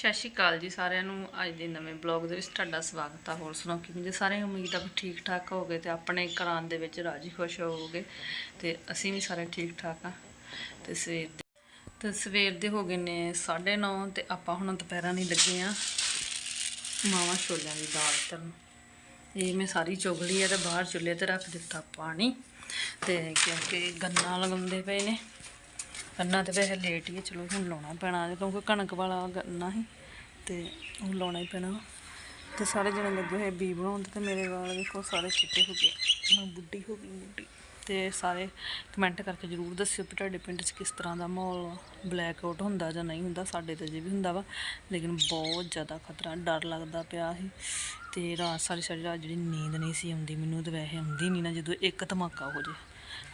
ਸਤਿ ਸ਼੍ਰੀ ਅਕਾਲ ਜੀ ਸਾਰਿਆਂ ਨੂੰ। ਅੱਜ ਦੇ ਨਵੇਂ ਬਲੌਗ ਦੇ ਵਿੱਚ ਤੁਹਾਡਾ ਸਵਾਗਤ ਆ। ਹੋਰ ਸੁਣਾਓ ਕਿਵੇਂ ਜੀ? ਸਾਰੇ ਉਮੀਦ ਆ ਵੀ ਠੀਕ ਠਾਕ ਹੋਗੇ ਤੇ ਆਪਣੇ ਘਰਾਂ ਦੇ ਵਿੱਚ ਰਾਜੀ ਖੁਸ਼ ਹੋਵੋਗੇ ਤੇ ਅਸੀਂ ਵੀ ਸਾਰੇ ਠੀਕ ਠਾਕ ਆ। ਤੇ ਸਵੇਰ ਦੇ ਤੇ ਸਵੇਰ ਦੇ ਹੋ ਗਏ ਨੇ 9:30 ਤੇ ਆਪਾਂ ਹੁਣ ਦੁਪਹਿਰਾਂ ਨਹੀਂ ਲੱਗੇ ਆ ਮਾਵਾਂ ਛੋਲਿਆਂ ਦੀ ਦਾਲ ਤਰਨ। ਇਹ ਮੈਂ ਸਾਰੀ ਚੁਗ ਲਈ ਹੈ ਤੇ ਬਾਹਰ ਚੁੱਲ੍ਹੇ ਤੇ ਰੱਖ ਦਿੱਤਾ ਪਾਣੀ ਤੇ ਕਿਉਂਕਿ ਗੰਨਾ ਲਗਾਉਂਦੇ ਪਏ ਨੇ। ਗੰਨਾ ਤੇ ਵੈਸੇ ਲੇਟ ਹੀ ਹੈ ਚਲੋ ਹੁਣ ਲਾਉਣਾ ਪੈਣਾ ਕਿਉਂਕਿ ਕਣਕ ਵਾਲਾ ਗੰਨਾ ਸੀ ਤੇ ਹੁਣ ਲਾਉਣਾ ਹੀ ਪੈਣਾ। ਤੇ ਸਾਰੇ ਜਣੇ ਲੱਗੇ ਹੋਏ ਬੀ ਬਣਾਉਣ ਤੇ ਮੇਰੇ ਵਾਲ ਵੇਖੋ, ਸਾਰੇ ਚਿੱਟੇ ਹੋ ਗਏ, ਮੈਂ ਬੁੱਢੀ ਹੋ ਗਈ ਬੁੱਢੀ। ਤੇ ਸਾਰੇ ਕਮੈਂਟ ਕਰਕੇ ਜਰੂਰ ਦੱਸਿਓ ਕਿ ਤੁਹਾਡੇ ਪਿੰਡ 'ਚ ਕਿਸ ਤਰ੍ਹਾਂ ਦਾ ਮਾਹੌਲ ਬਲੈਕ ਆਊਟ ਹੁੰਦਾ ਜਾਂ ਨਹੀਂ ਹੁੰਦਾ, ਸਾਡੇ ਤੇ ਜੇ ਵੀ ਹੁੰਦਾ ਵਾ, ਲੇਕਿਨ ਬਹੁਤ ਜ਼ਿਆਦਾ ਖਤਰਾ, ਡਰ ਲੱਗਦਾ ਪਿਆ ਸੀ। ਤੇ ਰਾਤ ਸਾਰੀ ਸਾਰੀ ਰਾਤ ਜਿਹੜੀ ਨੀਂਦ ਨਹੀਂ ਸੀ ਆਉਂਦੀ, ਮੈਨੂੰ ਤੇ ਵੈਸੇ ਆਉਂਦੀ ਨਹੀਂ ਨਾ, ਜਦੋਂ ਇੱਕ ਧਮਾਕਾ ਹੋ ਜੇ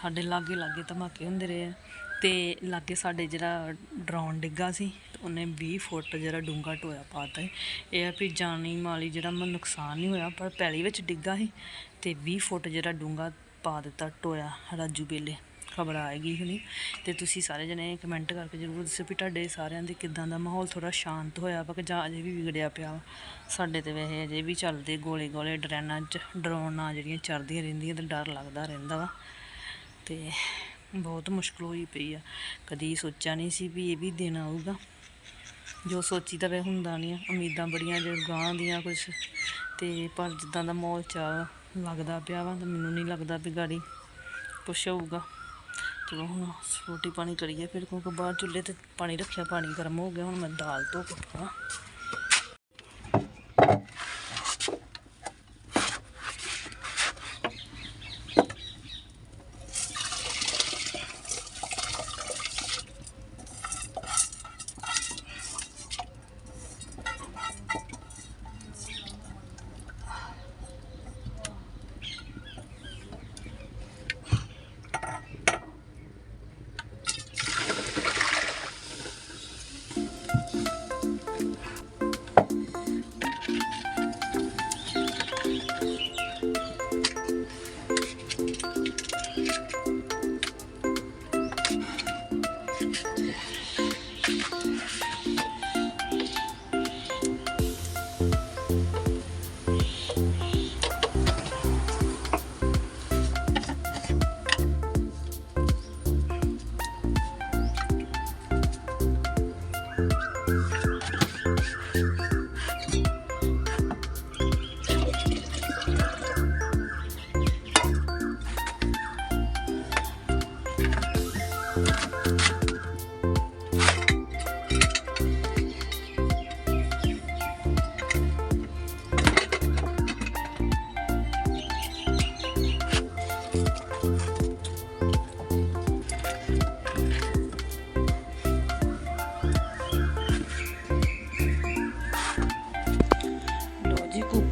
ਸਾਡੇ ਲਾਗੇ ਲਾਗੇ ਧਮਾਕੇ ਹੁੰਦੇ ਰਹੇ ਆ। ਤੇ ਲਾਗੇ ਸਾਡੇ ਜਿਹੜਾ ਡਰੋਨ ਡਿੱਗਾ ਸੀ ਉਹਨੇ 20 ਫੁੱਟ ਜਿਹੜਾ ਡੂੰਘਾ ਟੋਇਆ ਪਾਤਾ ਸੀ। ਇਹ ਆ ਵੀ ਜਾਨੀ ਮਾਲੀ ਜਿਹੜਾ ਮੈਨੂੰ ਨੁਕਸਾਨ ਨਹੀਂ ਹੋਇਆ, ਪਰ ਪੈਲੀ ਵਿੱਚ ਡਿੱਗਾ ਸੀ ਤੇ 20 ਫੁੱਟ ਜਿਹੜਾ ਡੂੰਘਾ ਪਾ ਦਿੱਤਾ ਟੋਇਆ ਰਾਜੂ ਬੇਲੇ। ਖਬਰ ਆਏਗੀ ਹੁਣੀ। ਤੇ ਤੁਸੀਂ ਸਾਰੇ ਜਣੇ ਕਮੈਂਟ ਕਰਕੇ ਜਰੂਰ ਦੱਸਿਓ ਵੀ ਤੁਹਾਡੇ ਸਾਰਿਆਂ ਦੇ ਕਿਦਾਂ ਦਾ ਮਾਹੌਲ ਥੋੜਾ ਸ਼ਾਂਤ ਹੋਇਆ ਵਾ ਕਿ ਜਾਂ ਅਜੇ ਵੀ ਵਿਗੜਿਆ ਪਿਆ ਵਾ? ਸਾਡੇ ਤੇ ਵੈਸੇ ਅਜੇ ਵੀ ਚੱਲਦੇ ਗੋਲੇ ਗੋਲੇ ਡਰੈਨਾਂ 'ਚ ਡਰੋਨਾਂ ਜਿਹੜੀਆਂ ਚੜਦੀਆਂ ਰਹਿੰਦੀਆਂ ਤੇ ਡਰ ਲੱਗਦਾ ਰਹਿੰਦਾ ਵਾ। ਤੇ ਬਹੁਤ ਮੁਸ਼ਕਲ ਹੋਈ ਪਈ ਆ। ਕਦੀ ਸੋਚਿਆ ਨਹੀਂ ਸੀ ਵੀ ਇਹ ਵੀ ਦਿਨ ਆਊਗਾ। ਜੋ ਸੋਚੀ ਤਾਂ ਵੇ ਹੁੰਦਾ ਨਹੀਂ ਆ, ਉਮੀਦਾਂ ਬੜੀਆਂ ਜੇ ਗਾਂ ਦੀਆਂ ਕੁਝ ਤੇ ਪਰ ਜਿੱਦਾਂ ਦਾ ਮਾਹੌਲ ਚੱਲ ਲੱਗਦਾ ਪਿਆ ਵਾ, ਤਾਂ ਮੈਨੂੰ ਨਹੀਂ ਲੱਗਦਾ ਵੀ ਗਾੜੀ ਕੁਛ ਹੋਊਗਾ। ਚਲੋ ਹੁਣ ਰੋਟੀ ਪਾਣੀ ਕਰੀਏ ਫਿਰ, ਕਿਉਂਕਿ ਬਾਹਰ ਚੁੱਲ੍ਹੇ ਤੇ ਪਾਣੀ ਰੱਖਿਆ, ਪਾਣੀ ਗਰਮ ਹੋ ਗਿਆ, ਹੁਣ ਮੈਂ ਦਾਲ ਧੋ ਕੇ ਪਾਵਾਂ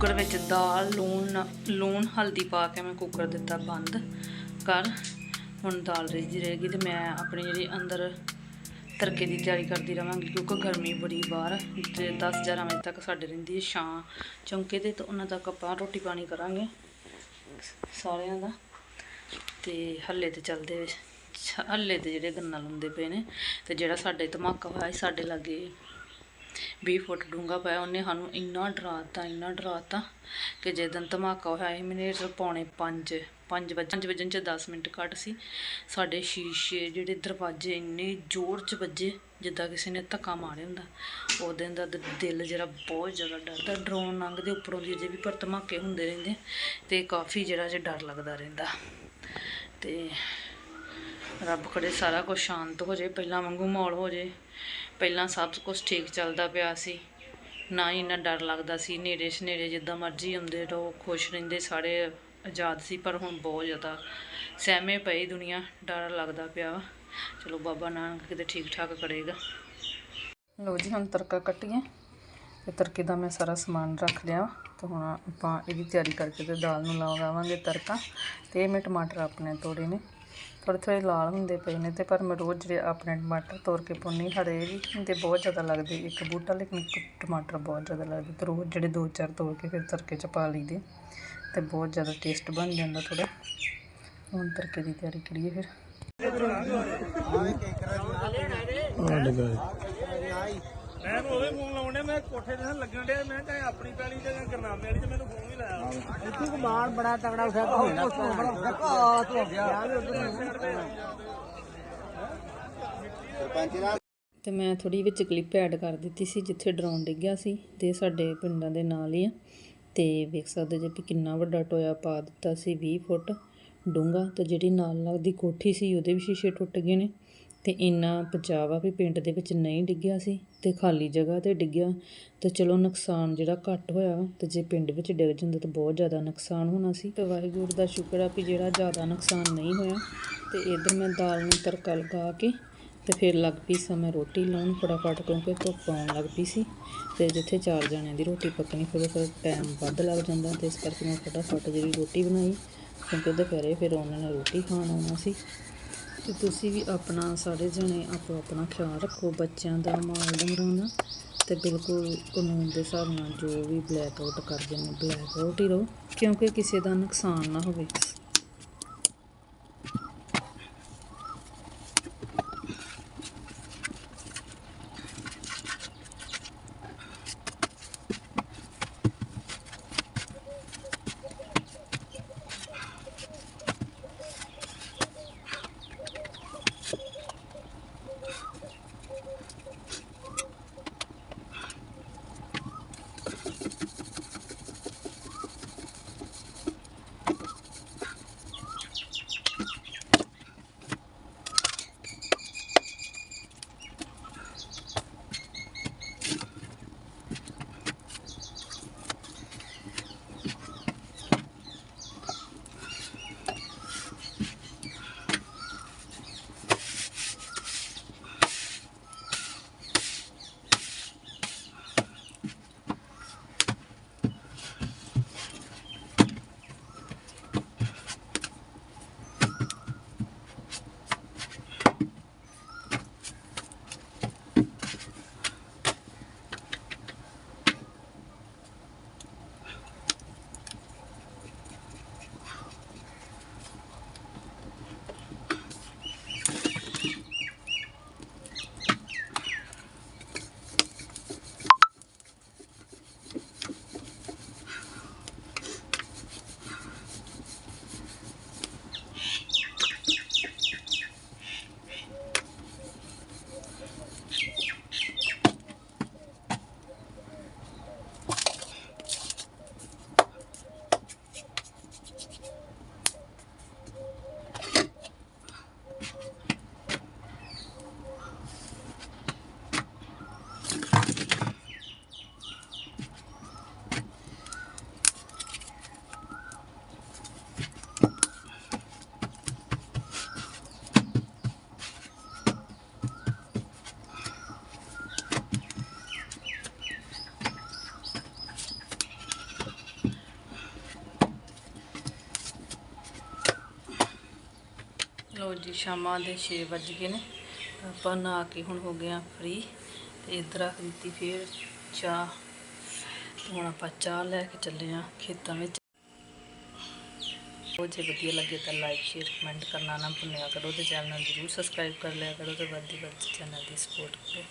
ਕੁੱਕਰ ਵਿੱਚ ਦਾਲ, ਲੂਣ ਨ- ਲੂਣ, ਹਲਦੀ ਪਾ ਕੇ ਮੈਂ ਕੁੱਕਰ ਦਿੱਤਾ ਬੰਦ। ਕਰ, ਹੁਣ ਦਾਲ ਰਿੱਝੀ ਰਹੇਗੀ ਤੇ ਮੈਂ ਆਪਣੀ ਜਿਹੜੀ ਅੰਦਰ ਤੜਕੇ ਦੀ ਤਿਆਰੀ ਕਰਦੀ ਰਵਾਂਗੀ ਕਿਉਂਕਿ ਗਰਮੀ ਬੜੀ ਬਾਹਰ ਤੇ 10 11 ਵਜੇ ਤੱਕ ਸਾਡੇ ਰਹਿੰਦੀ ਹੈ ਛਾਂ ਚੌਂਕੇ ਤੇ ਤੇ ਉਹਨਾਂ ਤੱਕ ਆਪਾਂ ਰੋਟੀ ਪਾਣੀ ਕਰਾਂਗੇ ਸਾਰਿਆਂ ਦਾ। ਤੇ ਹੱਲੇ ਤੇ ਚੱਲਦੇ ਛ- ਹੱਲੇ ਤੇ ਜਿਹੜੇ ਗੰਨਾ ਲਾਉਂਦੇ ਪਏ ਨੇ ਤੇ ਜਿਹੜਾ ਸਾਡੇ ਧਮਾਕਾ ਹੋਇਆ ਸਾਡੇ ਲਾਗੇ 20 ਫੁੱਟ ਡੂੰਘਾ ਪਾਇਆ ਉਹਨੇ ਸਾਨੂੰ ਇੰਨਾ ਡਰਾਤਾ ਇੰਨਾ ਡਰਾਤਾ ਕਿ ਜਦੋਂ ਧਮਾਕਾ ਹੋਇਆ ਸੀ, ਮੈਨੇ ਪੌਣੇ 5 5 ਵਜੇ ਵਜਣ ਚ 10 ਮਿੰਟ ਘੱਟ ਸੀ। ਸਾਡੇ ਸ਼ੀਸ਼ੇ ਜਿਹੜੇ ਦਰਵਾਜ਼ੇ ਇੰਨੇ ਜ਼ੋਰ ਚ ਵੱਜੇ, ਜਿੱਦਾਂ ਕਿਸੇ ਨੇ ਧੱਕਾ ਮਾਰਿਆ ਹੁੰਦਾ। ਉਹ ਦਿਨ ਦਾ, ਦਿਲ ਜਿਹੜਾ ਬਹੁਤ ਜ਼ਿਆਦਾ ਡਰਦਾ ਡਰੋਨ ਲੰਘਦੇ ਉੱਪਰੋਂ ਦੀ ਅਜੇ ਵੀ ਪਰ ਧਮਾਕੇ ਹੁੰਦੇ ਰਹਿੰਦੇ, ਤੇ ਕਾਫੀ ਜਿਹੜਾ ਜੇ ਡਰ ਲੱਗਦਾ ਰਹਿੰਦਾ। ਤੇ ਰੱਬ ਕਰੇ ਸਾਰਾ ਕੁਝ ਸ਼ਾਂਤ ਹੋ ਜਾਏ ਪਹਿਲਾਂ ਵਾਂਗੂ ਮਾਹੌਲ ਹੋ ਜਾਏ ਪਹਿਲਾਂ ਸਭ ਕੁਝ ਠੀਕ ਚੱਲਦਾ ਪਿਆ ਸੀ। ਨਾ ਹੀ ਇੰਨਾ ਡਰ ਲੱਗਦਾ ਸੀ। ਨੇੜੇ ਸਨੇੜੇ ਜਿੱਦਾਂ ਮਰਜ਼ੀ ਆਉਂਦੇ ਰਹੋ, ਖੁਸ਼ ਰਹਿੰਦੇ ਸਾਰੇ ਆਜ਼ਾਦ ਸੀ, ਪਰ ਹੁਣ ਬਹੁਤ ਜ਼ਿਆਦਾ ਸਹਿਮੇ ਪਈ ਦੁਨੀਆ। ਡਰ ਲੱਗਦਾ ਪਿਆ ਵਾ। ਚਲੋ ਬਾਬਾ ਨਾਨਕ ਕਿਤੇ ਠੀਕ ਠਾਕ ਕਰੇਗਾ। ਲੋ ਜੀ, ਹੁਣ ਤੜਕਾ ਕੱਟੀਏ ਤੇ ਤੜਕੇ ਦਾ ਮੈਂ ਸਾਰਾ ਸਮਾਨ ਰੱਖ ਲਿਆ ਤੇ ਹੁਣ ਆਪਾਂ ਇਹਦੀ ਤਿਆਰੀ ਕਰਕੇ ਤੇ ਦਾਲ ਨੂੰ ਲਗਾਵਾਂਗੇ ਤੜਕਾ। ਤੇ ਇਹ ਮੈਂ ਟਮਾਟਰ ਆਪਣੇ ਤੋੜੇ ਨੇ। ਥੋੜ੍ਹੇ ਥੋੜ੍ਹੇ ਲਾਲ ਹੁੰਦੇ ਪਏ ਨੇ ਤੇ ਪਰ ਮੈਂ ਰੋਜ਼ ਜਿਹੜੇ ਆਪਣੇ ਟਮਾਟਰ ਤੋੜ ਕੇ ਪਾਉਂਦੀ ਹਰੇ ਵੀ ਹੁੰਦੇ ਬਹੁਤ ਜ਼ਿਆਦਾ ਲੱਗਦੇ ਇੱਕ ਬੂਟਾ ਲੇਕਿਨ ਇੱਕ ਟਮਾਟਰ ਬਹੁਤ ਜ਼ਿਆਦਾ ਲੱਗਦੇ ਤੇ ਰੋਜ਼ ਜਿਹੜੇ ਦੋ ਚਾਰ ਤੋੜ ਕੇ ਫਿਰ ਤੜਕੇ ਚ ਪਾ ਲਈਦੇ ਤੇ ਬਹੁਤ ਜ਼ਿਆਦਾ ਟੇਸਟ ਬਣ ਜਾਂਦਾ ਥੋੜਾ ਹੁਣ ਤੜਕੇ ਦੀ ਤਿਆਰੀ ਕਰੀਏ ਫਿਰ। ਮੈਂ ਉਹਦੇ ਫੋਨ ਲਾਉਣੇ ਮੈਂ ਕੋਠੇ ਤੇ ਲੱਗਣ ਡਿਆ ਮੈਂ ਚਾਹੇ ਆਪਣੀ ਪੈਲੀ ਤੇ ਜਾਂ ਗਰਨਾਮੇ ਵਾਲੀ ਤੇ ਮੈਨੂੰ ਫੋਨ ਹੀ ਲਾਇਆ। ਇੱਥੇ ਕਮਾਲ ਬੜਾ ਤਗੜਾ ਉੱਠਿਆ ਤੂੰ ਨਾ ਬੜਾ ਆ ਤੂੰ ਹੋ ਗਿਆ ਤੇ ਮੈਂ ਥੋੜੀ ਵਿੱਚ ਕਲਿੱਪ ਐਡ ਕਰ ਦਿੱਤੀ ਸੀ ਜਿੱਥੇ ਡਰੋਨ ਡਿੱਗਿਆ ਸੀ ਤੇ ਸਾਡੇ ਪਿੰਡਾਂ ਦੇ ਨਾਲ ਹੀ ਆ। ਤੇ ਵੇਖ ਸਕਦੇ ਜੇ ਵੀ ਕਿੰਨਾ ਵੱਡਾ ਟੋਇਆ ਪਾ ਦਿੱਤਾ ਸੀ 20 ਫੁੱਟ ਡੂੰਘਾ ਤੇ ਜਿਹੜੀ ਨਾਲ ਲੱਗਦੀ ਕੋਠੀ ਸੀ ਉਹਦੇ ਵੀ ਸ਼ੀਸ਼ੇ ਟੁੱਟ ਗਏ ਨੇ। ਤੇ ਇੰਨਾ ਬਚਾਵਾ ਵੀ ਪਿੰਡ ਦੇ ਵਿੱਚ ਨਹੀਂ ਡਿੱਗਿਆ ਸੀ ਤੇ ਖਾਲੀ ਜਗ੍ਹਾ ਤੇ ਡਿੱਗਿਆ। ਤੇ ਚਲੋ ਨੁਕਸਾਨ ਜਿਹੜਾ ਘੱਟ ਹੋਇਆ ਵਾ ਤੇ ਜੇ ਪਿੰਡ ਵਿੱਚ ਡਿੱਗ ਜਾਂਦਾ ਤਾਂ ਬਹੁਤ ਜ਼ਿਆਦਾ ਨੁਕਸਾਨ ਹੋਣਾ ਸੀ। ਤੇ ਵਾਹਿਗੁਰੂ ਦਾ ਸ਼ੁਕਰ ਆ ਵੀ ਜਿਹੜਾ ਜ਼ਿਆਦਾ ਨੁਕਸਾਨ ਨਹੀਂ ਹੋਇਆ। ਤੇ ਇਧਰ ਮੈਂ ਦਾਲ ਨੂੰ ਤੜਕਾ ਲਗਾ ਕੇ ਤੇ ਫਿਰ ਲੱਗ ਪਈ ਸਾਂ ਰੋਟੀ ਲਾਉਣ ਫਟਾਫਟ ਕਿਉਂਕਿ ਧੁੱਪ ਆਉਣ ਲੱਗ ਪਈ ਸੀ। ਤੇ ਜਿੱਥੇ ਚਾਰ ਜਣਿਆਂ ਦੀ ਰੋਟੀ ਪੱਕਣੀ ਫਿਰ ਫਿਰ ਟਾਈਮ ਵੱਧ ਲੱਗ ਜਾਂਦਾ ਤੇ ਇਸ ਕਰਕੇ ਮੈਂ ਫਟਾਫਟ ਜਿਹੜੀ ਰੋਟੀ ਬਣਾਈ ਕਿਉਂਕਿ ਦੁਪਹਿਰੇ ਫਿਰ ਉਹਨਾਂ ਨੇ ਰੋਟੀ ਖਾਣ ਆਉਣਾ ਸੀ। ਤੇ ਤੁਸੀਂ ਵੀ ਆਪਣਾ ਸਾਰੇ ਜਣੇ ਆਪੋ ਆਪਣਾ ਖਿਆਲ ਰੱਖੋ ਬੱਚਿਆਂ ਦਾ ਮਾਲ ਡੰਗਰਾਂ ਦਾ। ਤੇ ਬਿਲਕੁਲ ਕਾਨੂੰਨ ਦੇ ਹਿਸਾਬ ਨਾਲ ਜੋ ਵੀ ਬਲੈਕ ਆਊਟ ਕਰਦੇ ਨੇ ਬਲੈਕ ਆਊਟ ਹੀ ਰਹੋ, ਕਿਉਂਕਿ ਕਿਸੇ ਦਾ ਨੁਕਸਾਨ ਨਾ ਹੋਵੇ। ਜੀ ਸ਼ਾਮਾਂ ਦੇ 6 ਵੱਜ ਗਏ ਨੇ। ਆਪਾਂ ਨਹਾ ਕੇ ਹੁਣ ਹੋ ਗਏ ਆ ਫ੍ਰੀ ਤੇ ਇਧਰ ਰੱਖ ਦਿੱਤੀ ਫੇਰ ਚਾਹ। ਹੁਣ ਆਪਾਂ ਚਾਹ ਲੈ ਕੇ ਚੱਲੇ ਆ ਖੇਤਾਂ ਵਿੱਚ। ਉਹ ਜੇ ਵਧੀਆ ਲੱਗੇ ਤਾਂ ਲਾਈਕ ਸ਼ੇਅਰ ਕਮੈਂਟ ਕਰਨਾ ਨਾ ਭੁੱਲਿਆ ਕਰੋ ਤੇ ਚੈਨਲ ਨੂੰ ਜ਼ਰੂਰ ਸਬਸਕ੍ਰਾਈਬ ਕਰ ਲਿਆ ਕਰੋ ਤੇ ਵੱਧ ਤੋਂ ਵੱਧ ਚੈਨਲ ਦੀ ਸਪੋਰਟ ਕਰੋ